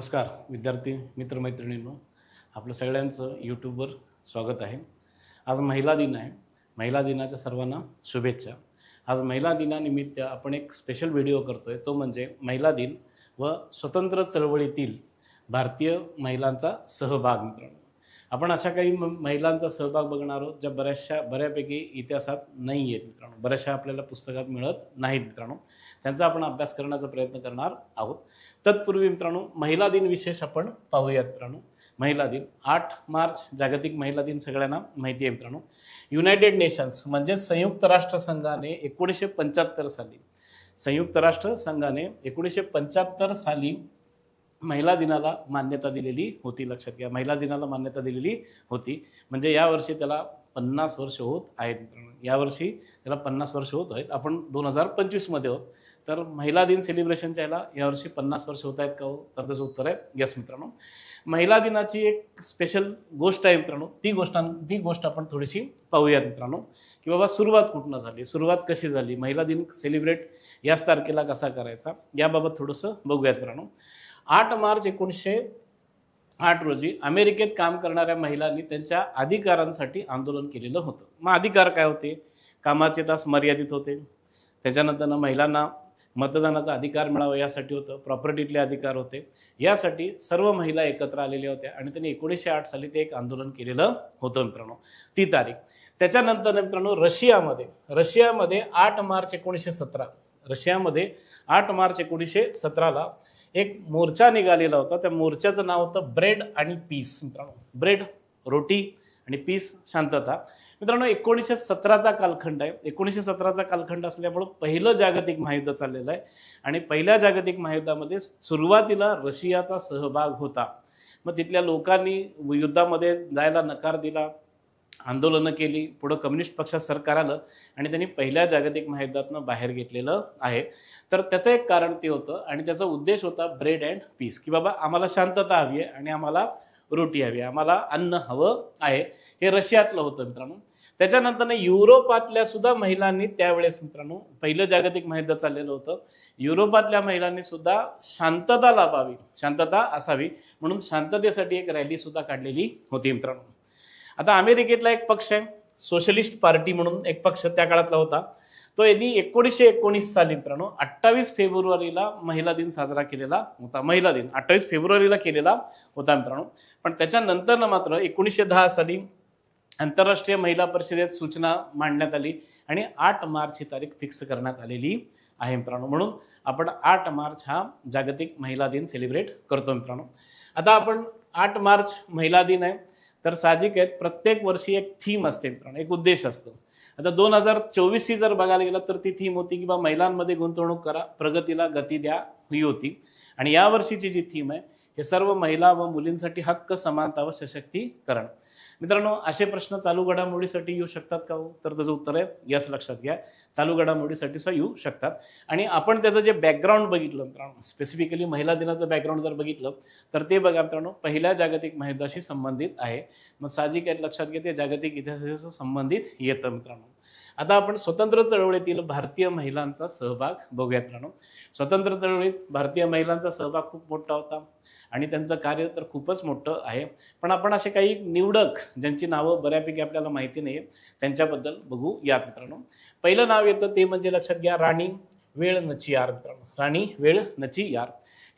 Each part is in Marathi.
नमस्कार विद्यार्थी मित्रमैत्रिणींनो. आपलं सगळ्यांचं यूट्यूबवर स्वागत आहे. आज महिला दिन आहे. महिला दिनाच्या सर्वांना शुभेच्छा. आज महिला दिनानिमित्त आपण एक स्पेशल व्हिडिओ करतो आहे तो म्हणजे महिला दिन व स्वतंत्र चळवळीतील भारतीय महिलांचा सहभाग मित्रांनो. आपण अशा काही म- महिलांचा सहभाग बघणार आहोत ज्या बऱ्याचशा बऱ्यापैकी इतिहासात नाही आहेत मित्रांनो. बऱ्याचशा आपल्याला पुस्तकात मिळत नाहीत मित्रांनो. त्यांचा आपण अभ्यास करण्याचा प्रयत्न करणार आहोत. तत्पूर्वी मित्रांनो महिला दिन विशेष आपण पाहूयात मित्रांनो. महिला दिन आठ मार्च जागतिक महिला दिन सगळ्यांना माहिती आहे मित्रांनो. युनायटेड नेशन्स म्हणजे संयुक्त राष्ट्रसंघाने एकोणीसशे पंच्याहत्तर साली संयुक्त राष्ट्र संघाने एकोणीसशे पंच्याहत्तर साली महिला दिनाला मान्यता दिलेली होती लक्षात घ्या. महिला दिनाला मान्यता दिलेली होती. म्हणजे यावर्षी त्याला पन्नास वर्ष होत आहेत मित्रांनो. यावर्षी त्याला पन्नास वर्ष होत आहेत. आपण दोन हजार पंचवीसमध्ये आहोत. तर महिला दिन सेलिब्रेशनच्या याला यावर्षी पन्नास वर्ष होत आहेत का हो? तर त्याचं उत्तर आहे यस मित्रांनो. महिला दिनाची एक स्पेशल गोष्ट आहे मित्रांनो. ती गोष्ट ती गोष्ट आपण थोडीशी पाहूयात मित्रांनो. की बाबा सुरुवात कुठनं झाली? सुरुवात कशी झाली? महिला दिन सेलिब्रेट याच तारखेला कसा करायचा? याबाबत थोडंसं बघूयात मित्रांनो. आठ मार्च एकोणीसशे आठ रोजी अमेरिकेत काम करणाऱ्या महिलांनी त्यांच्या अधिकारांसाठी आंदोलन केलेलं होतं. मग अधिकार काय होते? कामाचे तास मर्यादित होते. त्याच्यानंतरनं महिलांना मतदानाचा अधिकार मिळावा यासाठी होतं प्रॉपर्टीतले अधिकार होते. यासाठी सर्व महिला एकत्र आलेल्या होत्या आणि त्यांनी एकोणीसशे आठ साली ते एक आंदोलन केलेलं होतं मित्रांनो. ती तारीख. त्याच्यानंतर मित्रांनो रशियामध्ये रशियामध्ये आठ मार्च एकोणीसशे सतरा रशियामध्ये आठ मार्च एकोणीसशे सतराला एक मोर्चा निघालेला होता. त्या मोर्चाचं नाव होतं ब्रेड आणि पीस मित्रांनो. ब्रेड रोटी आणि पीस शांतता. मित्रांनो एकोणीसशे सतराचा कालखंड आहे. एकोणीसशे सतराचा कालखंड असल्यामुळं पहिलं जागतिक महायुद्ध चाललेलं आहे. आणि पहिल्या जागतिक महायुद्धामध्ये सुरुवातीला रशियाचा सहभाग होता. मग तिथल्या लोकांनी युद्धामध्ये जायला नकार दिला आंदोलनं केली पुढं कम्युनिस्ट पक्षात सरकार आलं आणि त्यांनी पहिल्या जागतिक महायुद्धातनं बाहेर घेतलेलं आहे. तर त्याचं एक कारण ते होतं आणि त्याचा उद्देश होता ब्रेड अँड पीस की बाबा आम्हाला शांतता हवी आहे आणि आम्हाला रोटी हवी आहे आम्हाला अन्न हवं आहे. हे रशियातलं होतं मित्रांनो. त्याच्यानंतर युरोपातल्या सुद्धा महिलांनी त्यावेळेस मित्रांनो पहिलं जागतिक महायुद्ध चाललेलं होतं. युरोपातल्या महिलांनी सुद्धा शांतता लाभावी शांतता असावी म्हणून शांततेसाठी एक रॅली सुद्धा काढलेली होती मित्रांनो. आता अमेरिकेतला एक पक्ष आहे सोशलिस्ट पार्टी म्हणून एक पक्ष त्या काळातला होता. तो यांनी एकोणीसशे एकोणीस साली मित्रांनो अठ्ठावीस फेब्रुवारीला महिला दिन साजरा केलेला होता महिला दिन अठ्ठावीस फेब्रुवारीला केलेला होता मित्रांनो. पण त्याच्यानंतर मात्र एकोणीसशे दहा साली आंतरराष्ट्रीय महिला परिषदेत सूचना मांडण्यात आली आणि आठ मार्च ही तारीख फिक्स करण्यात आलेली आहे मित्रांनो. म्हणून आपण आठ मार्च हा जागतिक महिला दिन सेलिब्रेट करतो मित्रांनो. आता आपण आठ मार्च महिला दिन आहे तर साहजिक आहेत प्रत्येक वर्षी एक थीम असते मित्रांनो एक उद्देश असतो. आता दोन हजार चोवीसची जर बघायला गेलं तर ती थीम होती की बा महिलांमध्ये गुंतवणूक करा प्रगतीला गती द्या ही होती. आणि या वर्षीची जी थीम आहे हे सर्व महिला व मुलींसाठी हक्क समानता व सशक्तीकरण. मित्रांनो असे प्रश्न चालू घडामोडीसाठी येऊ शकतात का हो? तर त्याचं उत्तर आहे यस लक्षात घ्या. चालू घडामोडीसाठी सुद्धा येऊ शकतात. आणि आपण त्याचं जे बॅकग्राऊंड बघितलं मित्रांनो स्पेसिफिकली महिला दिनाचं बॅकग्राऊंड जर बघितलं तर ते बघा मित्रांनो पहिल्या जागतिक महायुद्धाशी संबंधित आहे. मग साहजिक आहे लक्षात घ्या ते जागतिक इतिहासाशी संबंधित येतं मित्रांनो. आता आपण स्वतंत्र चळवळीतील भारतीय महिलांचा सहभाग बघूयात मित्रांनो. स्वतंत्र चळवळीत भारतीय महिलांचा सहभाग खूप मोठा होता. आणि त्यांचं कार्य तर खूपच मोठं आहे. पण आपण असे काही निवडक ज्यांची नावं बऱ्यापैकी आपल्याला माहिती नाही त्यांच्याबद्दल बघू या मित्रांनो. पहिलं नाव येतं ते म्हणजे लक्षात घ्या राणी वेळ नचियार मित्रांनो. राणी वेळ नचियार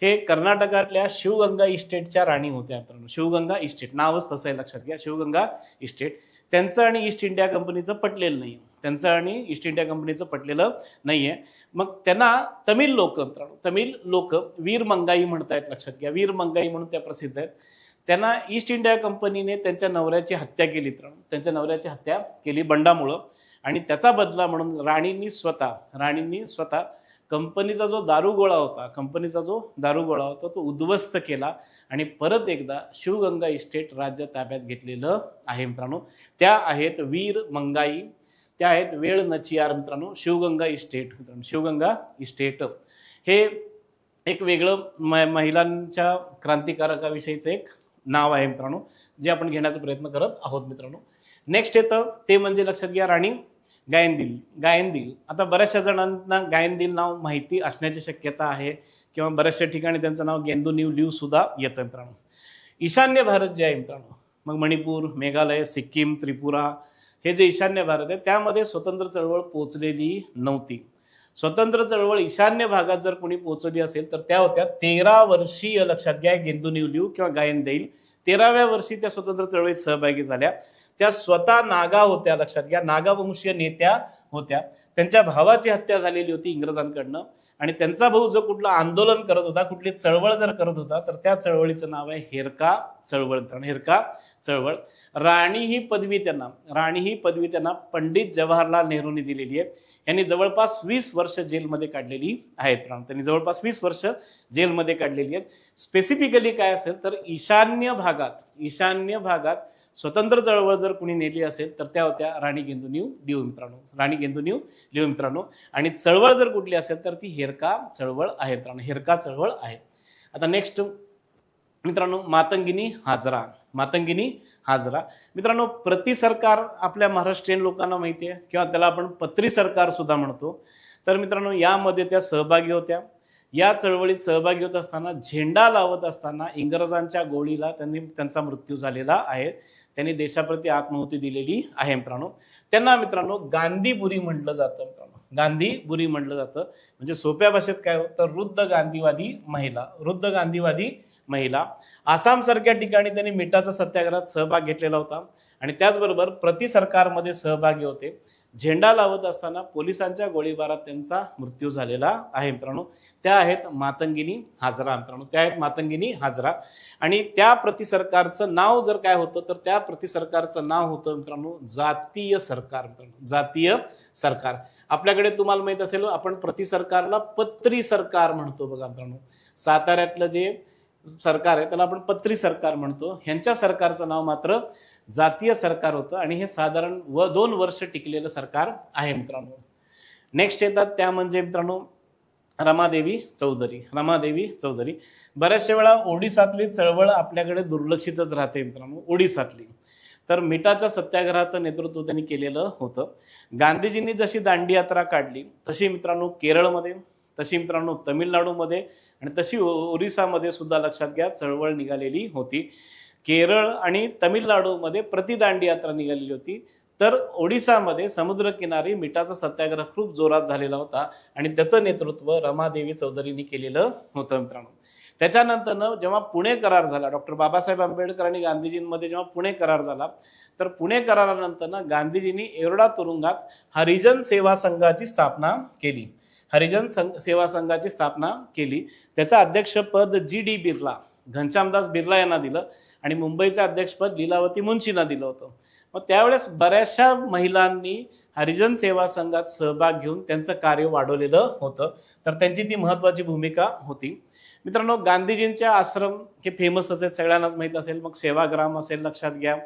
हे कर्नाटकातल्या शिवगंगा इस्टेटच्या राणी होत्या मित्रांनो. शिवगंगा इस्टेट. नावच तसं आहे लक्षात घ्या शिवगंगा इस्टेट. त्यांचं आणि ईस्ट इंडिया कंपनीचं पटलेलं नाही त्यांचं आणि ईस्ट इंडिया कंपनीचं पटलेलं नाही आहे मग त्यांना तमिळ लोक मित्रांनो तमिळ लोक वीर मंगाई म्हणतायत लक्षात घ्या. वीर मंगाई म्हणून त्या प्रसिद्ध आहेत. त्यांना ईस्ट इंडिया कंपनीने त्यांच्या नवऱ्याची हत्या केली. तर त्यांच्या नवऱ्याची हत्या केली बंडामुळं. आणि त्याचा बदला म्हणून राणींनी स्वतः राणींनी स्वतः कंपनीचा जो दारुगोळा होता कंपनीचा जो दारुगोळा होता तो उद्ध्वस्त केला. आणि परत एकदा शिवगंगा इस्टेट राज्य ताब्यात घेतलेलं आहे मित्रांनो. त्या आहेत वीर मंगाई त्या आहेत वेळ नचियार मित्रांनो शिवगंगा इस्टेट मित्रांनो शिवगंगा इस्टेट. हे एक वेगळं म महिलांच्या क्रांतिकारकाविषयीचं एक नाव आहे मित्रांनो जे आपण घेण्याचा प्रयत्न करत आहोत मित्रांनो. नेक्स्ट येतं ते म्हणजे लक्षात घ्या राणी. गायनदिल गायनदिल. आता बऱ्याचशा जणांना गायनदिल नाव माहिती असण्याची शक्यता आहे किंवा बऱ्याचशा ठिकाणी त्यांचं नाव गेंदू न्यू लिव सुद्धा येतं मित्रांनो. ईशान्य भारत जे आहे मित्रांनो मग मणिपूर मेघालय सिक्कीम त्रिपुरा हे जे ईशान्य भारत आहे त्यामध्ये स्वतंत्र चळवळ पोचलेली नव्हती. स्वतंत्र चळवळ ईशान्य भागात जर कोणी पोहोचवली असेल तर त्या होत्या तेरा वर्षीय लक्षात घ्या गेंदू निवलिव किंवा गायन देईल तेराव्या वर्षी त्या स्वतंत्र चळवळीत सहभागी झाल्या. त्या स्वतः नागा होत्या लक्षात घ्या. नागावंशीय नेत्या होत्या. त्यांच्या भावाची हत्या झालेली होती इंग्रजांकडनं. आणि त्यांचा भाऊ जो कुठलं आंदोलन करत होता कुठली चळवळ जर करत होता तर त्या चळवळीचं नाव आहे हेरका चळवळ. मित्रांनो हेरका चळवळ. राणी ही पदवी त्यांना राणी ही पदवी त्यांना पंडित जवाहरलाल नेहरूंनी दिलेली आहे. यांनी जवळपास वीस वर्ष जेलमध्ये काढलेली आहेत. मित्रांनो त्यांनी जवळपास वीस वर्ष जेलमध्ये काढलेली आहेत. स्पेसिफिकली काय असेल तर ईशान्य भागात ईशान्य भागात स्वतंत्र चळवळ जर कुणी नेली असेल तर त्या होत्या राणी गेंदुनीव लिहू मित्रांनो. राणी गेंदुनीव लिहू मित्रांनो. आणि चळवळ जर कुठली असेल तर ती हेरका चळवळ आहे मित्रांनो. हेरका चळवळ आहे. आता नेक्स्ट मित्रांनो मातंगिनी हाजरा. मातंगिनी हाजरा. मित्रांनो प्रति सरकार आपल्या महाराष्ट्रीयन लोकांना माहिती आहे किंवा त्याला आपण पत्री सरकार सुद्धा म्हणतो. तर मित्रांनो यामध्ये त्या सहभागी होत्या. या चळवळीत सहभागी होत असताना झेंडा लावत असताना इंग्रजांच्या गोळीला त्यांनी त्यांचा मृत्यू झालेला आहे. त्यांनी देशाप्रती आत्महुती दिलेली आहे मित्रांनो. त्यांना मित्रांनो गांधीबुरी म्हटलं जातं मित्रांनो. गांधीबुरी म्हटलं जातं. म्हणजे सोप्या भाषेत काय होतं? वृद्ध गांधीवादी महिला वृद्ध गांधीवादी महिला. आसामसारख्या ठिकाणी त्यांनी मिठाचा सत्याग्रहात सहभाग घेतलेला होता. आणि त्याचबरोबर प्रति सरकारमध्ये सहभागी होते. झेंडा लावत असताना पोलिसांच्या गोळीबारात त्यांचा मृत्यू झालेला आहे मित्रांनो. त्या आहेत मातंगिनी हाजरा मित्रांनो. त्या आहेत मातंगिनी हाजरा. आणि त्या प्रति सरकारचं नाव जर काय होतं तर त्या प्रति सरकारचं नाव होतं मित्रांनो जातीय सरकार मित्रांनो. जातीय सरकार. आपल्याकडे तुम्हाला माहीत असेल आपण प्रति सरकारला पत्री सरकार म्हणतो बघा मित्रांनो. साताऱ्यातलं जे सरकार आहे त्याला आपण पत्री सरकार म्हणतो. ह्यांच्या सरकारचं नाव मात्र जातीय सरकार होतं आणि हे साधारण व दोन वर्ष टिकलेलं सरकार आहे मित्रांनो. नेक्स्ट येतात त्या म्हणजे मित्रांनो रमादेवी चौधरी. रमादेवी चौधरी. बऱ्याचशा वेळा ओडिसातली चळवळ आपल्याकडे दुर्लक्षितच राहते मित्रांनो ओडिसातली. तर मिठाच्या सत्याग्रहाचं नेतृत्व त्यांनी केलेलं होतं. गांधीजींनी जशी दांडी यात्रा काढली तशी मित्रांनो केरळमध्ये तशी मित्रांनो तमिळनाडूमध्ये आणि तशी ओरिसामध्ये सुद्धा लक्षात घ्या चळवळ निघालेली होती. केरळ आणि तमिळनाडूमध्ये प्रतिदांडी यात्रा निघालेली होती. तर ओडिसामध्ये समुद्रकिनारी मिठाचा सत्याग्रह खूप जोरात झालेला होता आणि त्याचं नेतृत्व रमादेवी चौधरींनी केलेलं होतं मित्रांनो. त्याच्यानंतरनं जेव्हा पुणे करार झाला डॉक्टर बाबासाहेब आंबेडकर आणि गांधीजींमध्ये जेव्हा पुणे करार झाला तर पुणे करारानंतरनं गांधीजींनी एरोडा तुरुंगात हरिजन सेवा संघाची स्थापना केली. हरिजन संघ सेवा संघाची स्थापना केली. त्याचं अध्यक्षपद जी डी बिर्ला घनश्यामदास बिर्ला यांना दिलं आणि मुंबईचं अध्यक्षपद लीलावती मुंशींना दिलं होतं. मग त्यावेळेस बऱ्याचशा महिलांनी हरिजन सेवा संघात सहभाग घेऊन त्यांचं कार्य वाढवलेलं होतं. तर त्यांची ती महत्त्वाची भूमिका होती. मित्रांनो गांधीजींचे आश्रम हे फेमस असेल सगळ्यांनाच माहीत असेल. मग सेवाग्राम असेल लक्षात घ्या.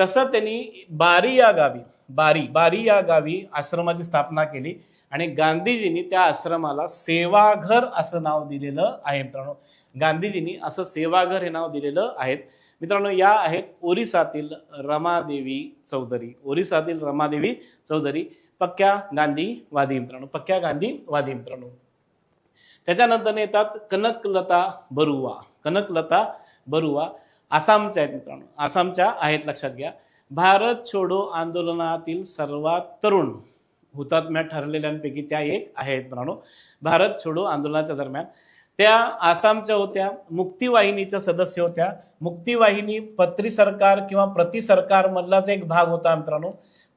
तसं त्यांनी बारी या गावी बारी बारी या गावी आश्रमाची स्थापना केली आणि गांधीजींनी त्या आश्रमाला सेवाघर असं नाव दिलेलं आहे मित्रांनो. गांधीजींनी असं सेवाघर हे नाव दिलेलं आहेत. मित्रांनो या आहेत ओरिसातील रमादेवी चौधरी. ओरिसातील रमादेवी चौधरी पक्क्या गांधीवादी मित्रांनो पक्क्या गांधीवादी मित्रांनो. त्याच्यानंतर येतात कनकलता बरुवा. कनकलता बरुवा आसामच्या आहेत मित्रांनो. आसामच्या आहेत लक्षात घ्या. भारत छोडो आंदोलनातील सर्वात तरुण. हुतात्म्या ठरलेल्यांपैकी त्या एक आहेत मित्रांनो. भारत छोडो आंदोलनाच्या दरम्यान त्या आसामच्या होत्या मुक्तिवाहिनीच्या सदस्य होत्या. मुक्तीवाहिनी पत्री सरकार किंवा प्रति सरकार मधलाच एक भाग होता मित्रांनो.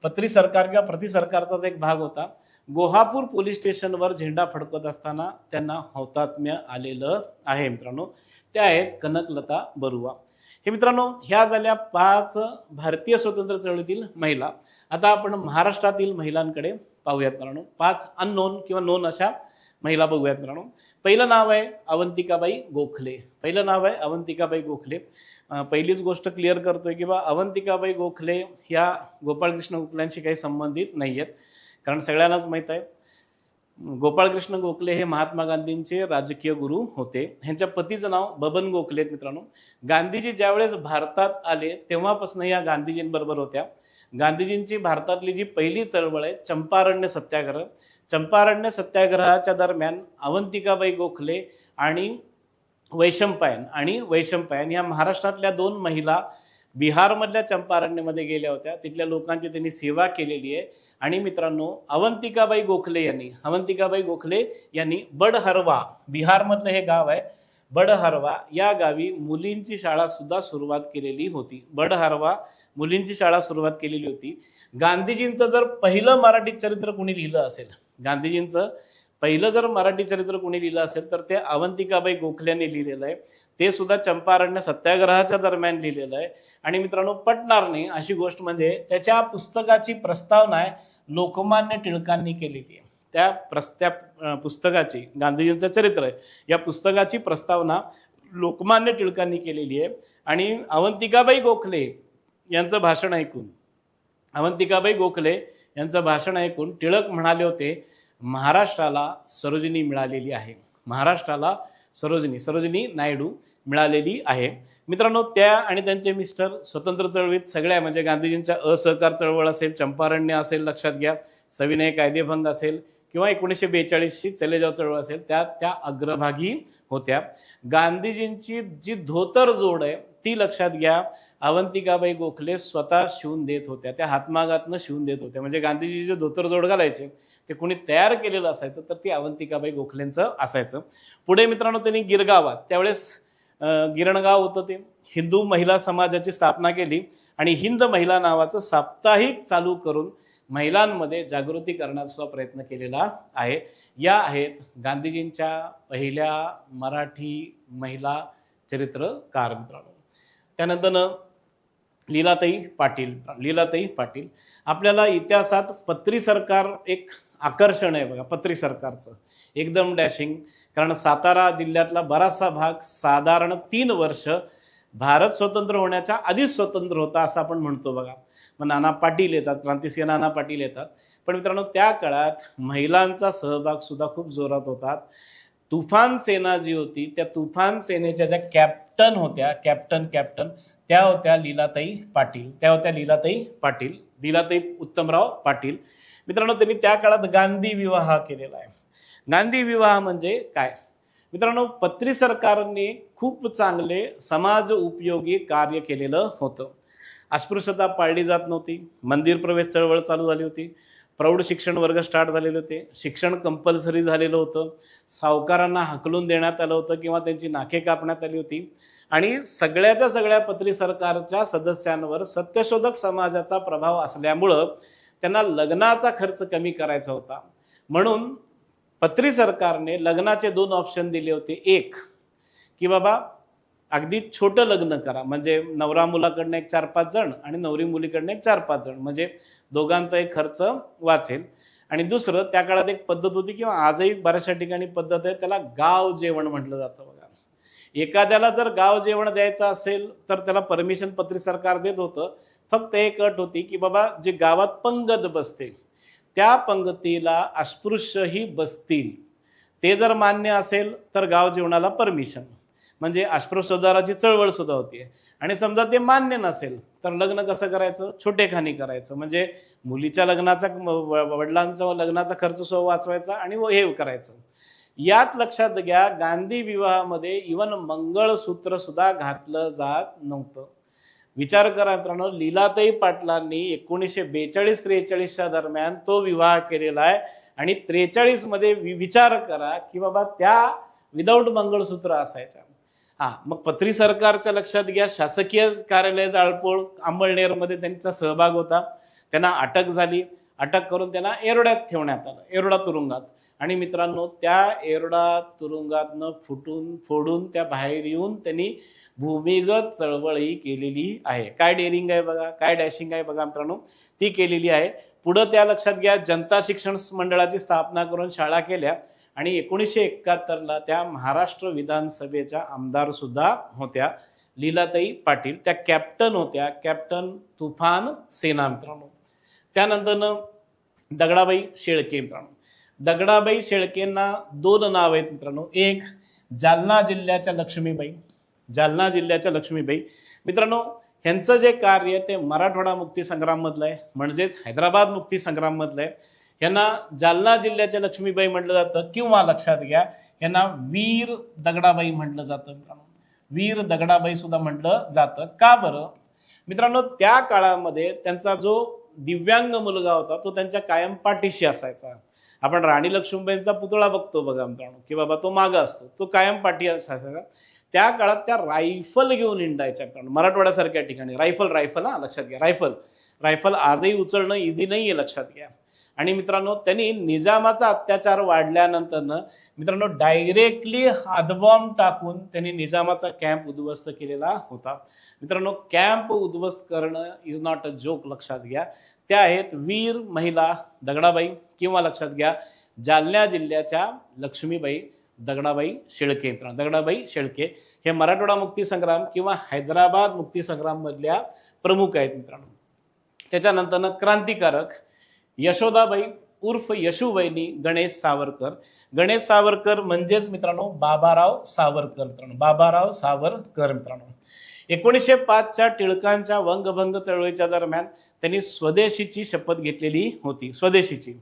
पत्री सरकार किंवा प्रति सरकारचाच एक भाग होता. गोहापूर पोलीस स्टेशनवर झेंडा फडकत असताना त्यांना हौतात्म्य आलेलं आहे मित्रांनो. त्या आहेत कनकलता बरुवा. हे मित्रांनो ह्या झाल्या पाच भारतीय स्वतंत्र चळवळीतील महिला. आता आपण महाराष्ट्रातील महिलांकडे पाहूयात मित्रांनो. पाच अननोन किंवा नोन अशा महिला बघूयात मित्रांनो. पहिलं नाव आहे अवंतिकाबाई गोखले. पहिलं नाव आहे अवंतिकाबाई गोखले. पहिलीच गोष्ट क्लिअर करतोय की बा अवंतिकाबाई गोखले ह्या गोपाळकृष्ण गोखल्यांशी काही संबंधित नाही आहेत कारण सगळ्यांनाच माहीत आहे गोपाळकृष्ण गोखले हे महात्मा गांधींचे राजकीय गुरु होते. ह्यांच्या पतीचं नाव बबन गोखले आहेत मित्रांनो. गांधीजी ज्यावेळेस भारतात आले तेव्हापासून या गांधीजींबरोबर होत्या. गांधीजींची भारतातली जी पहिली चळवळ आहे चंपारण्य सत्याग्रह चंपारण्य सत्याग्रहाच्या दरम्यान अवंतिकाबाई गोखले आणि वैशंपायन आणि वैशंपायन या महाराष्ट्रातल्या दोन महिला बिहारमधल्या चंपारण्यमध्ये गेल्या होत्या. तिथल्या लोकांची त्यांनी सेवा केलेली आहे. आणि मित्रांनो अवंतिकाबाई गोखले यांनी अवंतिकाबाई गोखले यांनी बडहरवा बिहारमधलं हे गाव आहे बडहरवा या गावी मुलींची शाळा सुद्धा सुरुवात केलेली होती. बडहरवा मुलींची शाळा सुरुवात केलेली होती. गांधीजींचं जर पहिलं मराठी चरित्र कोणी लिहिलं असेल गांधीजींचं. पहिलं जर मराठी चरित्र कोणी लिहिलं असेल तर ते अवंतिकाबाई गोखल्याने लिहिलेलं आहे. ते सुद्धा चंपारण्य सत्याग्रहाच्या दरम्यान लिहिलेलं आहे. आणि मित्रांनो पटणार नाही अशी गोष्ट म्हणजे त्याच्या पुस्तकाची प्रस्तावना आहे लोकमान्य टिळकांनी केलेली आहे. त्या प्रस्त्या पुस्तकाची गांधीजींचं चरित्र आहे. या पुस्तकाची प्रस्तावना लोकमान्य टिळकांनी केलेली आहे. आणि अवंतिकाबाई गोखले यांचं भाषण ऐकून अवंतिकाबाई गोखले यांचं भाषण ऐकून टिळक म्हणाले होते महाराष्ट्राला सरोजिनी मिळालेली आहे. महाराष्ट्राला सरोजिनी सरोजिनी नायडू मिळालेली आहे. मित्रांनो त्या आणि त्यांचे मिस्टर स्वतंत्र चळवळीत सगळ्या म्हणजे गांधीजींच्या असहकार चळवळ असेल चंपारण्य असेल लक्षात घ्या सविनय कायदेभंग असेल किंवा एकोणीसशे बेचाळीसची चलेजाव चळवळ असेल त्या त्या अग्रभागी होत्या. गांधीजींची जी धोतर जोड आहे ती लक्षात घ्या अवंतिकाबाई गोखले स्वतः शिवून देत होत्या. त्या हातमागातनं शिवून देत होत्या. म्हणजे गांधीजी जे धोतर जोड घालायचे ते कुणी तयार केलेलं असायचं तर ती अवंतिकाबाई गोखलेंचं असायचं. पुढे मित्रांनो त्यांनी गिरगावात त्यावेळेस गिरणगाव होतं ते. हिंदू महिला समाजाची स्थापना केली आणि हिंद महिला नावाचं साप्ताहिक चालू करून महिलांमध्ये जागृती करण्याचा प्रयत्न केलेला आहे. या आहेत गांधीजींच्या पहिल्या मराठी महिला चरित्रकार मित्रांनो. त्यानंतर लीलाताई पाटील लीलाताई पाटील. आपल्याला इतिहासात पत्री सरकार एक आकर्षण आहे बघा पत्री सरकारचं. एकदम डॅशिंग कारण सातारा जिल्ह्यातला बराचसा भाग साधारण तीन वर्ष भारत स्वतंत्र होण्याच्या आधीच स्वतंत्र होता असं आपण म्हणतो बघा. मग नाना पाटील येतात क्रांतिसिंह नाना पाटील येतात. पण मित्रांनो त्या काळात महिलांचा सहभाग सुद्धा खूप जोरात होता. तुफान सेना जी होती त्या तुफान सेनेच्या ज्या कॅप्टन होत्या कॅप्टन कॅप्टन त्या होत्या लीलाताई पाटील त्या होत्या लीलाताई पाटील लीलाताई उत्तमराव पाटील. मित्रांनो त्यांनी त्या काळात गांधी विवाह केलेला आहे. गांधी विवाह म्हणजे काय? मित्रांनो पत्री सरकारने खूप चांगले समाज उपयोगी कार्य केलेलं होतं. अस्पृश्यता पाळली जात नव्हती. मंदिर प्रवेश चळवळ चालू झाली होती. प्रौढ शिक्षण वर्ग स्टार्ट झालेले होते. शिक्षण कंपल्सरी झालेलं होतं. सावकारांना हकलून देण्यात आलं होतं किंवा त्यांची नाके कापण्यात आली होती. आणि सगळ्याच्या सगळ्या पत्री सरकारच्या सदस्यांवर सत्यशोधक समाजाचा प्रभाव असल्यामुळं त्यांना लग्नाचा खर्च कमी करायचा होता. म्हणून पत्री सरकारने लग्नाचे दोन ऑप्शन दिले होते. एक की बाबा अगदी छोटं लग्न करा. म्हणजे नवरा मुलाकडनं एक चार पाच जण आणि नवरी मुलीकडनं एक चार पाच जण. म्हणजे दोघांचा एक खर्च वाचेल. आणि दुसरं त्या काळात एक पद्धत होती किंवा आजही बऱ्याचशा ठिकाणी पद्धत आहे त्याला गाव जेवण म्हटलं जातं. एखाद्याला जर गाव जेवण द्यायचं असेल तर त्याला परमिशन पत्री सरकार देत होतं. फक्त एक अट होती की बाबा जे गावात पंगत बसते त्या पंगतीला अस्पृश्यही बसतील. ते जर मान्य असेल तर गाव जेवणाला परमिशन. म्हणजे अस्पृश्यदाराची चळवळ सुद्धा होती. आणि समजा ते मान्य नसेल तर लग्न कसं करायचं? छोटेखानी करायचं. म्हणजे मुलीच्या लग्नाचा व- वडिलांचा लग्नाचा खर्च सुद्धा वाचवायचा आणि व- हे करायचं. यात लक्षात घ्या गांधी विवाहामध्ये इवन मंगळसूत्र सुद्धा घातलं जात नव्हतं. विचार करा मित्रांनो लीलाताई पाटलांनी एकोणीसशे बेचाळीस त्रेचाळीसच्या दरम्यान तो विवाह केलेला आहे. आणि त्रेचाळीसमध्ये विचार करा की बाबा त्या विदाऊट मंगळसूत्र असायच्या. हा मग पत्री सरकारच्या लक्षात घ्या शासकीय कार्यालय जाळपोळ अंबळनेरमध्ये त्यांचा सहभाग होता. त्यांना अटक झाली. अटक करून त्यांना एरोड्यात ठेवण्यात आलं एरोडा तुरुंगात. आणि मित्रांनो त्या एरडा तुरुंगातनं फुटून फोडून त्या बाहेर येऊन त्यांनी भूमिगत चळवळी केलेली आहे. काय डेअरिंग आहे बघा काय डॅशिंग आहे बघा मित्रांनो ती केलेली आहे. पुढं त्या लक्षात घ्या जनता शिक्षण मंडळाची स्थापना करून शाळा केल्या आणि एकोणीसशे एकाहत्तरला त्या महाराष्ट्र विधानसभेच्या आमदार सुद्धा होत्या लीलाताई पाटील. त्या कॅप्टन होत्या कॅप्टन तुफान सेना मित्रांनो. त्यानंतर दगडाबाई शेळके मित्रांनो. दगडाबाई शेळकेंना दोन नाव आहेत मित्रांनो. एक जालना जिल्ह्याच्या लक्ष्मीबाई. जालना जिल्ह्याच्या लक्ष्मीबाई. मित्रांनो ह्यांचं जे कार्य ते मराठवाडा मुक्ती संग्राममधलं आहे. म्हणजेच हैदराबाद मुक्ती संग्राममधलं आहे. यांना जालना जिल्ह्याच्या लक्ष्मीबाई म्हटलं जातं किंवा लक्षात घ्या यांना वीर दगडाबाई म्हटलं जातं मित्रांनो. वीर दगडाबाई सुद्धा म्हटलं जातं. का बरं? मित्रांनो त्या काळामध्ये त्यांचा जो दिव्यांग मुलगा होता तो त्यांच्या कायम पाठीशी असायचा. आपण राणी लक्ष्मीबाईंचा पुतळा बघतो बघा मित्रांनो की बाबा तो मागं असतो तो कायम पाठी असायचा त्या काळात त्या रायफल घेऊन हिंडायच्या मित्रांनो मराठवाड्यासारख्या ठिकाणी रायफल रायफल हा लक्षात घ्या रायफल रायफल आजही उचलणं इझी नाही आहे लक्षात घ्या. आणि मित्रांनो त्यांनी निजामाचा अत्याचार वाढल्यानंतरनं मित्रांनो डायरेक्टली हातबॉम्ब टाकून त्यांनी निजामाचा कॅम्प उद्ध्वस्त केलेला होता. मित्रांनो कॅम्प उद्ध्वस्त करणं इज नॉट अ जोक लक्षात घ्या. त्या आहेत वीर महिला दगडाबाई. किंवा लक्षात घ्या जालना जिल्ह्याच्या लक्ष्मीबाई दगडाबाई शेळके. दगडाबाई शेळके हे मराठवाडा मुक्तीसंग्राम किंवा हैदराबाद मुक्तीसंग्राममधल्या मधल्या प्रमुख आहेत मित्रांनो. त्याच्यानंतरनं क्रांतिकारक यशोदाबाई उर्फ यशुबाईनी गणेश सावरकर. गणेश सावरकर म्हणजेच मित्रांनो बाबाराव सावरकर मित्रांनो. बाबाराव सावरकर मित्रांनो. एकोणीसशे पाचच्या टिळकांच्या वंगभंग चळवळीच्या दरम्यान त्यांनी स्वदेशीची शपथ घेतलेली होती. स्वदेशीची.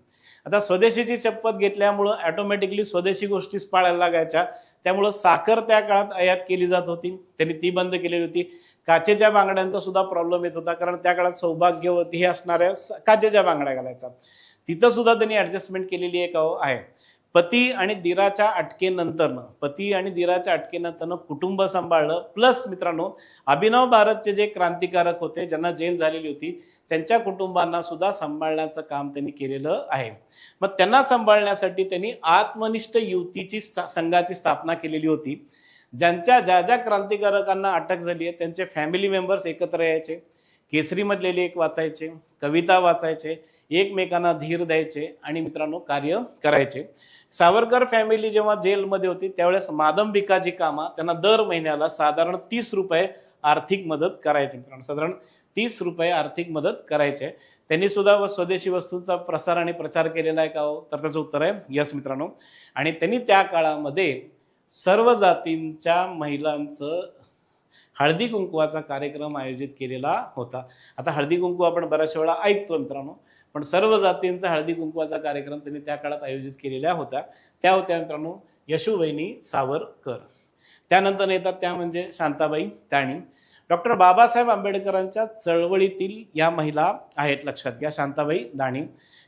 आता स्वदेशीची शपथ घेतल्यामुळं ॲटोमॅटिकली स्वदेशी गोष्टीच पाळायला लागायच्या. त्यामुळं साखर त्या काळात आयात केली जात होती. त्यांनी ती बंद केलेली होती. काचेच्या बांगड्यांचा सुद्धा प्रॉब्लेम येत होता. कारण त्या काळात सौभाग्यवती हे असणाऱ्या काचेच्या बांगड्या घालायचा. तिथं सुद्धा त्यांनी ॲडजस्टमेंट केलेली एक आहे. पती आणि दिराच्या अटकेनंतरनं पती आणि दिराच्या अटकेनंतरनं कुटुंब सांभाळलं. प्लस मित्रांनो अभिनव भारतचे जे क्रांतिकारक होते ज्यांना जेल झालेली होती त्यांच्या कुटुंबांना सुद्धा सांभाळण्याचं काम त्यांनी केलेलं आहे. मग त्यांना सांभाळण्यासाठी त्यांनी आत्मनिष्ठ युतीची स- संघाची स्थापना केलेली होती. ज्यांच्या ज्या ज्या क्रांतिकारकांना अटक झाली आहे त्यांचे फॅमिली मेंबर्स एकत्र यायचे. केसरीमधले लेख वाचायचे कविता वाचायचे एकमेकांना धीर द्यायचे आणि मित्रांनो कार्य करायचे. सावरकर फॅमिली जेव्हा जेलमध्ये होती त्यावेळेस मादम भिकाजी कामा त्यांना दर महिन्याला साधारण तीस रुपये आर्थिक मदत करायचे मित्रांनो. साधारण तीस रुपये आर्थिक मदत करायचे. त्यांनी सुद्धा व स्वदेशी वस्तूंचा प्रसार आणि प्रचार केलेला आहे का हो? तर त्याचं उत्तर आहे यस मित्रांनो. आणि त्यांनी त्या काळामध्ये सर्व जातींच्या महिलांचं हळदी कुंकवाचा कार्यक्रम आयोजित केलेला होता. आता हळदी कुंकू आपण बऱ्याचशा वेळा ऐकतो मित्रांनो. पण सर्व जातींचा हळदी कुंकवाचा कार्यक्रम त्यांनी त्या काळात आयोजित केलेल्या होत्या. त्या होत्या मित्रांनो यशुवहिनी सावरकर. त्यानंतर येतात त्या म्हणजे शांताबाई ताणी डॉक्टर बाबासाहेब आंबेडकरांच्या चळवळीतील या महिला आहेत लक्षात घ्या. शांताबाई दाणी.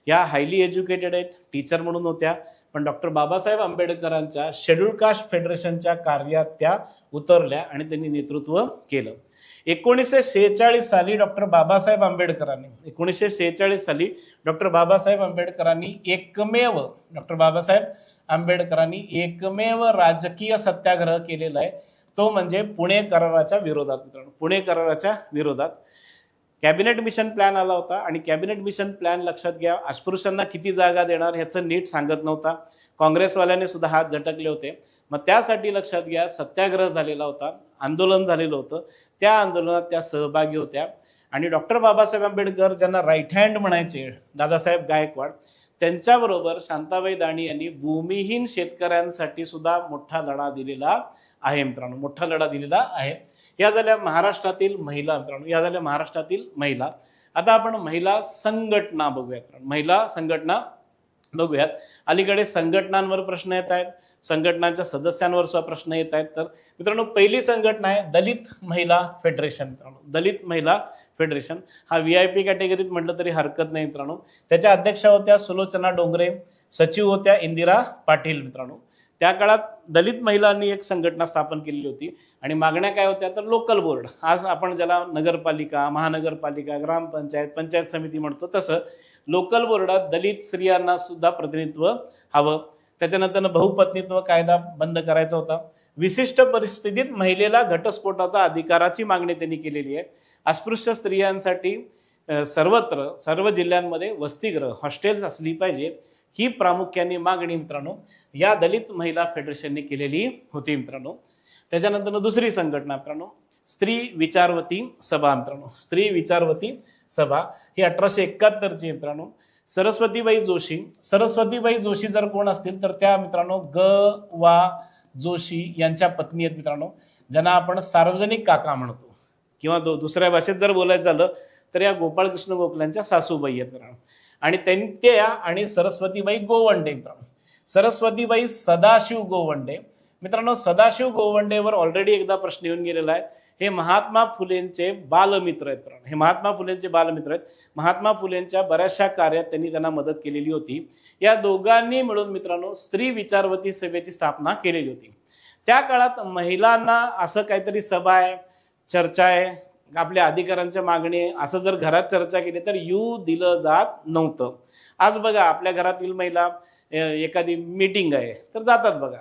या हायली एज्युकेटेड आहेत टीचर म्हणून होत्या. पण डॉक्टर बाबासाहेब आंबेडकरांच्या शेड्यूल कास्ट फेडरेशनच्या कार्यात त्या उतरल्या आणि त्यांनी नेतृत्व केलं. एकोणीसशे शेहेचाळीस साली डॉक्टर बाबासाहेब आंबेडकरांनी एकोणीसशे शेहेचाळीस साली डॉक्टर बाबासाहेब आंबेडकरांनी एकमेव डॉक्टर बाबासाहेब आंबेडकरांनी एकमेव राजकीय सत्याग्रह केलेला आहे. तो म्हणजे पुणे कराराच्या विरोधात मित्रांनो. पुणे कराराच्या विरोधात. कॅबिनेट मिशन प्लॅन आला होता आणि कॅबिनेट मिशन प्लॅन लक्षात घ्या अस्पृश्यांना किती जागा देणार ह्याचं नीट सांगत नव्हता. काँग्रेसवाल्याने सुद्धा हात झटकले होते. मग त्यासाठी लक्षात घ्या सत्याग्रह झालेला होता आंदोलन झालेलं होतं. त्या आंदोलनात त्या सहभागी होत्या. आणि डॉक्टर बाबासाहेब आंबेडकर ज्यांना राईट हँड म्हणायचे दादासाहेब गायकवाड त्यांच्याबरोबर शांताबाई दाणी यांनी भूमिहीन शेतकऱ्यांसाठी सुद्धा मोठा लढा दिलेला आहे मित्रांनो. मोठा लढा दिलेला आहे. या झाल्या महाराष्ट्रातील महिला मित्रांनो. या झाल्या महाराष्ट्रातील महिला. आता आपण महिला संघटना बघूयात महिला संघटना बघूयात. अलीकडे संघटनांवर प्रश्न येत आहेत. संघटनांच्या सदस्यांवर सुद्धा प्रश्न येत आहेत. तर मित्रांनो पहिली संघटना आहे दलित महिला फेडरेशन मित्रांनो. दलित महिला फेडरेशन. हा व्ही आय पी कॅटेगरीत म्हटलं तरी हरकत नाही मित्रांनो. त्याच्या अध्यक्षा होत्या सुलोचना डोंगरे सचिव होत्या इंदिरा पाटील मित्रांनो. त्या काळात दलित महिलांनी एक संघटना स्थापन केलेली होती आणि मागण्या काय होत्या तर लोकल बोर्ड आज आपण ज्याला नगरपालिका महानगरपालिका ग्रामपंचायत पंचायत समिती म्हणतो तसं लोकल बोर्डात दलित स्त्रियांना सुद्धा प्रतिनिधित्व हवं. त्याच्यानंतर बहुपत्नीत्व कायदा बंद करायचा होता. विशिष्ट परिस्थितीत महिलेला घटस्फोटाचा अधिकाराची मागणी त्यांनी केलेली आहे. अस्पृश्य स्त्रियांसाठी सर्वत्र सर्व जिल्ह्यांमध्ये वसतिगृह हॉस्टेल्स असली पाहिजे ही प्रामुख्याने मागणी मित्रांनो या दलित महिला फेडरेशनने केलेली होती मित्रांनो. त्याच्यानंतर दुसरी संघटना मित्रांनो स्त्री विचारवती सभा मित्रांनो. स्त्री विचारवती सभा ही अठराशे एकाहत्तरची मित्रांनो. सरस्वतीबाई जोशी सरस्वतीबाई जोशी जर कोण असतील तर त्या मित्रांनो ग वा जोशी यांच्या पत्नी आहेत मित्रांनो. ज्यांना आपण सार्वजनिक काका म्हणतो. किंवा दु दुसऱ्या भाषेत जर बोलायचं झालं तर या गोपाळकृष्ण गोखल्यांच्या सासूबाई आहेत. मित्रांनो आणि त्यांच्या आणि सरस्वतीबाई गोवंडे प्रमाण सरस्वतीबाई सदाशिव गोवंडे. मित्रांनो सदाशिव गोवंडेवर ऑलरेडी एकदा प्रश्न येऊन गेलेला आहे. हे महात्मा फुलेंचे बालमित्र आहेत. मित्रांनो हे महात्मा फुलेंचे बालमित्र आहेत. महात्मा फुलेंच्या बऱ्याचशा कार्यात त्यांनी त्यांना मदत केलेली होती. या दोघांनी मिळून मित्रांनो स्त्री विचारवती सभेची स्थापना केलेली होती. त्या काळात महिलांना असं काहीतरी सभा आहे चर्चा आहे. आपल्या अधिकारांच्या मागणी असं जर घरात चर्चा केली तर यू दिलं जात नव्हतं. आज बघा आपल्या घरातील महिला एखादी मीटिंग आहे तर जातात बघा.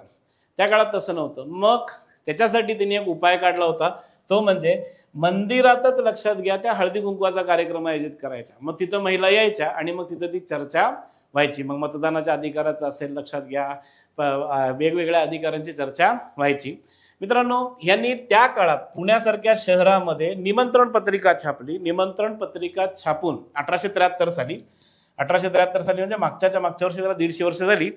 त्या काळात तसं नव्हतं. मग त्याच्यासाठी त्यांनी एक उपाय काढला होता. तो म्हणजे मंदिरातच लक्षात घ्या त्या हळदी कुंकवाचा कार्यक्रम आयोजित करायचा. मग तिथं महिला यायच्या आणि मग तिथं ती चर्चा व्हायची. मग मतदानाच्या अधिकाराचं असेल लक्षात घ्या. वेगवेगळ्या अधिकारांची चर्चा व्हायची. मित्रांनो यांनी त्या काळात पुण्यासारख्या शहरामध्ये निमंत्रण पत्रिका छापली. निमंत्रण पत्रिका छापून अठराशे त्र्याहत्तर साली अठराशे त्र्याहत्तर साली म्हणजे मागच्याच्या मागच्या वर्षी जरा दीडशे वर्ष झाली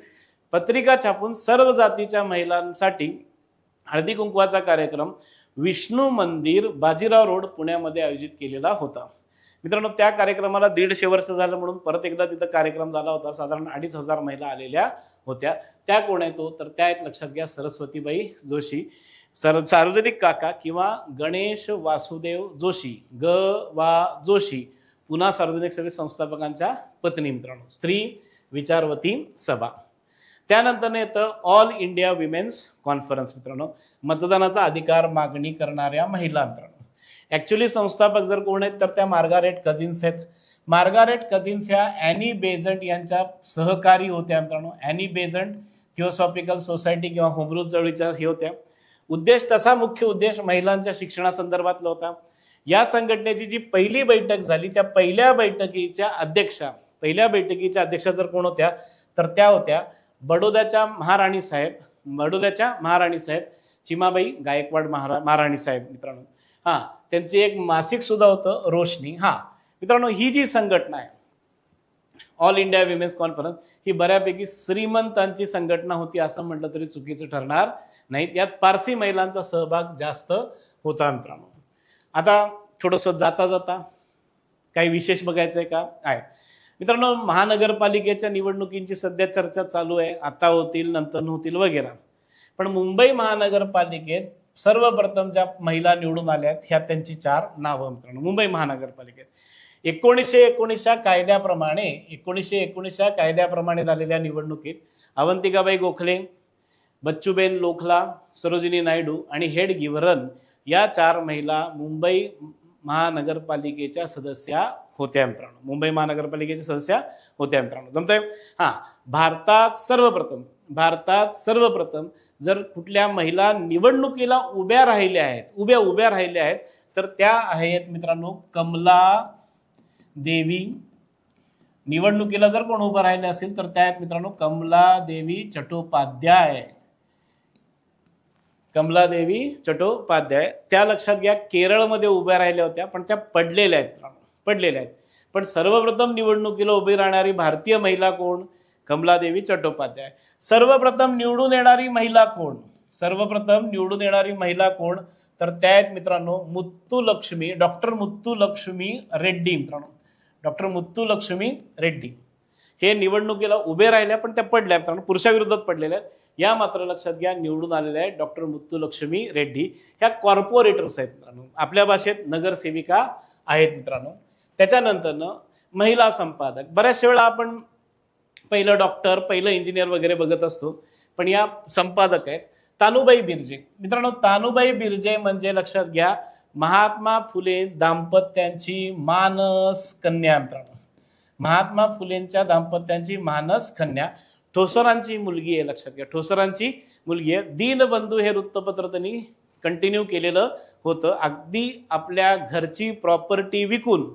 पत्रिका छापून सर्व जातीच्या महिलांसाठी हळदी कुंकवाचा कार्यक्रम विष्णू मंदिर बाजीराव रोड पुण्यामध्ये आयोजित केलेला होता. मित्रांनो त्या कार्यक्रमाला दीडशे वर्ष झालं म्हणून परत एकदा तिथं कार्यक्रम झाला होता. साधारण अडीच हजार महिला आलेल्या होत्या. त्या कोण येतो हो? तो तर त्या आहेत लक्षात घ्या सरस्वतीबाई जोशी. सर सार्वजनिक काका किंवा गणेश वासुदेव जोशी ग वा जोशी पुन्हा सार्वजनिक सभे संस्थापकांच्या पत्नी मित्रांनो स्त्री विचारवती सभा. त्यानंतर येतं ऑल इंडिया विमेन्स कॉन्फरन्स मित्रांनो मतदानाचा अधिकार मागणी करणाऱ्या महिला मित्रांनो. ॲक्च्युली संस्थापक जर कोण आहेत तर त्या मार्गारेट कझिन्स आहेत. मार्गारेट कझिन्स ह्या अॅनी बेझंट यांच्या सहकारी होत्या मित्रांनो. अॅनी बेझंट थिओसॉफिकल सोसायटी किंवा होमरूल चळवळीच्या हे होत्या. उद्देश तसा मुख्य उद्देश महिलांच्या शिक्षणासंदर्भातला होता. या संघटनेची जी पहिली बैठक झाली त्या पहिल्या बैठकीच्या अध्यक्षा पहिल्या बैठकीच्या अध्यक्षा जर कोण होत्या तर त्या होत्या बडोद्याच्या महाराणी साहेब बडोद्याच्या महाराणी साहेब चिमाबाई गायकवाड महारा महाराणी साहेब मित्रांनो. हां त्यांचे एक मासिक सुद्धा होतं रोशनी. हां मित्रांनो ही जी संघटना आहे ऑल इंडिया विमेन्स कॉन्फरन्स ही बऱ्यापैकी श्रीमंतांची संघटना होती असं म्हटलं तरी चुकीचं ठरणार नाही यात पारसी महिलांचा सहभाग जास्त होता मित्रांनो. आता थोडंसं जाता जाता काही विशेष बघायचं आहे का? आहे. मित्रांनो महानगरपालिकेच्या निवडणुकींची सध्या चर्चा चालू आहे. आता होतील नंतर होतील वगैरे. पण मुंबई महानगरपालिकेत सर्वप्रथम ज्या महिला निवडून आल्या आहेत ह्या त्यांची चार नावं मित्रांनो. मुंबई महानगरपालिकेत. एकोणीसशे एकोणीसच्या कायद्याप्रमाणे एकोणीसशे एकोणीसच्या कायद्याप्रमाणे झालेल्या निवडणुकीत अवंतिकाबाई गोखले बच्चूबेन लोखला सरोजिनी नायडू आणि हेड गिवरन या चार महिला मुंबई महानगरपालिकेच्या सदस्या होत्या मित्रांनो. मुंबई महानगरपालिकेच्या सदस्या होत्या मित्रांनो. जमतंय? हां. भारतात सर्वप्रथम भारतात सर्वप्रथम जर कुठल्या महिला निवडणुकीला उभ्या राहिल्या आहेत उभ्या उभ्या राहिल्या आहेत तर त्या आहेत मित्रांनो कमला देवी. निवडणुकीला जर कोण उभं राहिले असेल तर त्या आहेत मित्रांनो कमला देवी चट्टोपाध्याय. कमलादेवी चट्टोपाध्याय त्या लक्षात घ्या केरळमध्ये उभ्या राहिल्या होत्या पण त्या पडलेल्या आहेत. पडलेल्या आहेत. पण सर्वप्रथम निवडणुकीला उभी राहणारी भारतीय महिला कोण? कमलादेवी चट्टोपाध्याय. सर्वप्रथम निवडून येणारी महिला कोण? सर्वप्रथम निवडून येणारी महिला कोण? तर त्या आहेत मित्रांनो मुत्तुलक्ष्मी डॉक्टर मुत्तुलक्ष्मी रेड्डी मित्रांनो. डॉक्टर मुत्तुलक्ष्मी रेड्डी. हे निवडणुकीला उभे राहिल्या पण त्या पडल्या मित्रांनो. पुरुषाविरोधात पडलेल्या आहेत. या मात्र लक्षात घ्या निवडून आलेल्या आहेत डॉक्टर मुत्तुलक्ष्मी रेड्डी. ह्या कॉर्पोरेटर्स आहेत मित्रांनो. आपल्या भाषेत नगरसेविका आहेत मित्रांनो. त्याच्यानंतरनं महिला संपादक. बऱ्याचशा वेळा आपण पहिलं डॉक्टर पहिलं इंजिनियर वगैरे बघत असतो पण या संपादक आहेत तानुबाई बिर्जे. मित्रांनो तानुबाई बिर्जे म्हणजे लक्षात घ्या महात्मा फुले दाम्पत्यांची मानस कन्या मित्रांनो. महात्मा फुलेंच्या दाम्पत्यांची मानस कन्या. ठोसरांची मुलगी आहे लक्षात घ्या. ठोसरांची मुलगी आहे. दीनबंधू हे वृत्तपत्र त्यांनी कंटिन्यू केलेलं होतं. अगदी आपल्या घरची प्रॉपर्टी विकून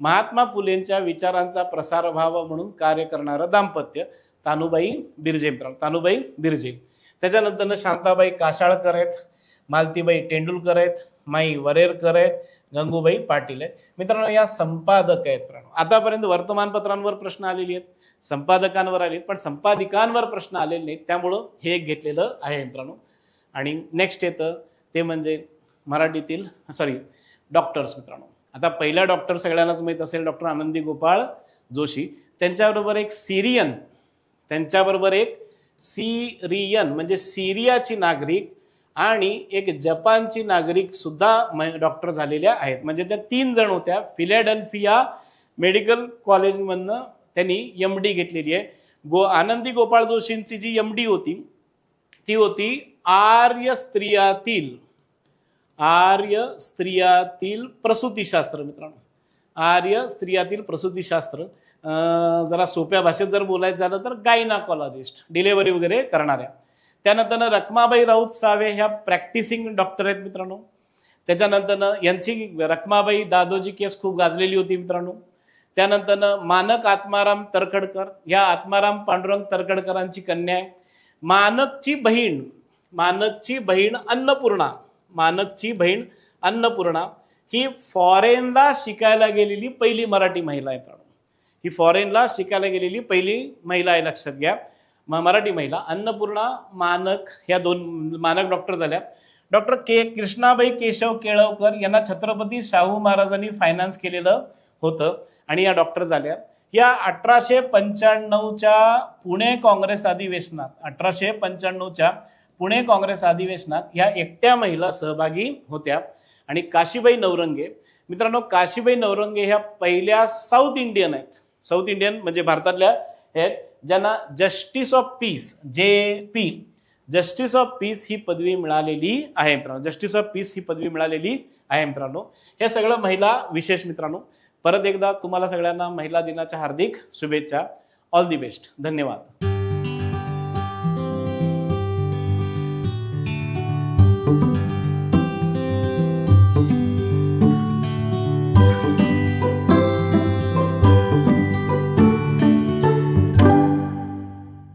महात्मा फुलेंच्या विचारांचा प्रसार व्हावा म्हणून कार्य करणारं दाम्पत्य तानुबाई बिर्जे. तानुबाई बिर्जे. त्याच्यानंतरनं शांताबाई काशाळकर आहेत मालतीबाई तेंडुलकर आहेत माई वरेरकर आहेत गंगूबाई पाटील आहेत. मित्रांनो या संपादक आहेत. मित्रांनो आतापर्यंत वर्तमानपत्रांवर प्रश्न आलेले आहेत. संपादकांवर आले पण संपादिकांवर प्रश्न आलेले नाहीत. त्यामुळं हे एक घेतलेलं आहे मित्रांनो आणि नेक्स्ट येतं ते म्हणजे मराठीतील सॉरी डॉक्टर्स मित्रांनो. आता पहिला डॉक्टर सगळ्यांनाच माहीत असेल डॉक्टर आनंदी गोपाळ जोशी. त्यांच्याबरोबर एक सिरियन त्यांच्याबरोबर एक सिरियन म्हणजे सिरियाची नागरिक आणि एक जपानची नागरिक सुद्धा डॉक्टर झालेल्या आहेत. म्हणजे त्या तीन जण होत्या फिलॅडेल्फिया मेडिकल कॉलेजमधनं त्यांनी एम डी घेतलेली आहे. गो आनंदी गोपाळ जोशींची जी एम डी होती ती होती आर्य स्त्रियातील आर्य स्त्रियातील प्रसूतीशास्त्र मित्रांनो. आर्य स्त्रियातील प्रसूतीशास्त्र जरा सोप्या भाषेत जर बोलायचं झालं तर गायनाकॉलॉजिस्ट डिलेवरी वगैरे करणाऱ्या. त्यानंतर रखमाबाई राऊत सावे ह्या प्रॅक्टिसिंग डॉक्टर आहेत मित्रांनो. त्याच्यानंतर यांची रखमाबाई दादोजी केस खूप गाजलेली होती मित्रांनो. त्यानंतरनं मानक आत्माराम तरखडकर या आत्माराम पांडुरंग तरखडकरांची कन्या आहे. मानकची बहीण मानकची बहीण अन्नपूर्णा मानकची बहीण अन्नपूर्णा ही फॉरेनला शिकायला गेलेली पहिली मराठी महिला आहे मित्रांनो ही फॉरेनला शिकायला गेलेली पहिली महिला आहे लक्षात घ्या. म- मराठी महिला अन्नपूर्णा मानक ह्या दोन मानक डॉक्टर झाल्या. डॉक्टर के कृष्णाबाई केशव केळवकर यांना छत्रपती शाहू महाराजांनी फायनान्स केलेलं होतं. आणि या डॉक्टर झाल्या. या अठराशे पंच्याण्णवच्या पुणे काँग्रेस अधिवेशनात अठराशे पंच्याण्णवच्या पुणे काँग्रेस अधिवेशनात ह्या एकट्या महिला सहभागी होत्या. आणि काशीबाई नवरंगे मित्रांनो काशीबाई नवरंगे ह्या पहिल्या साऊथ इंडियन आहेत. साऊथ इंडियन म्हणजे भारतातल्या आहेत ज्यांना justice of peace J P justice of peace ही पदवी मिळालेली आहे मित्रांनो. जस्टिस ऑफ पीस ही पदवी मिळालेली आहे मित्रांनो. हे सगळं महिला विशेष मित्रांनो. परत एकदा तुम्हाला सगळ्यांना महिला दिनाच्या हार्दिक शुभेच्छा. ऑल दी बेस्ट धन्यवाद.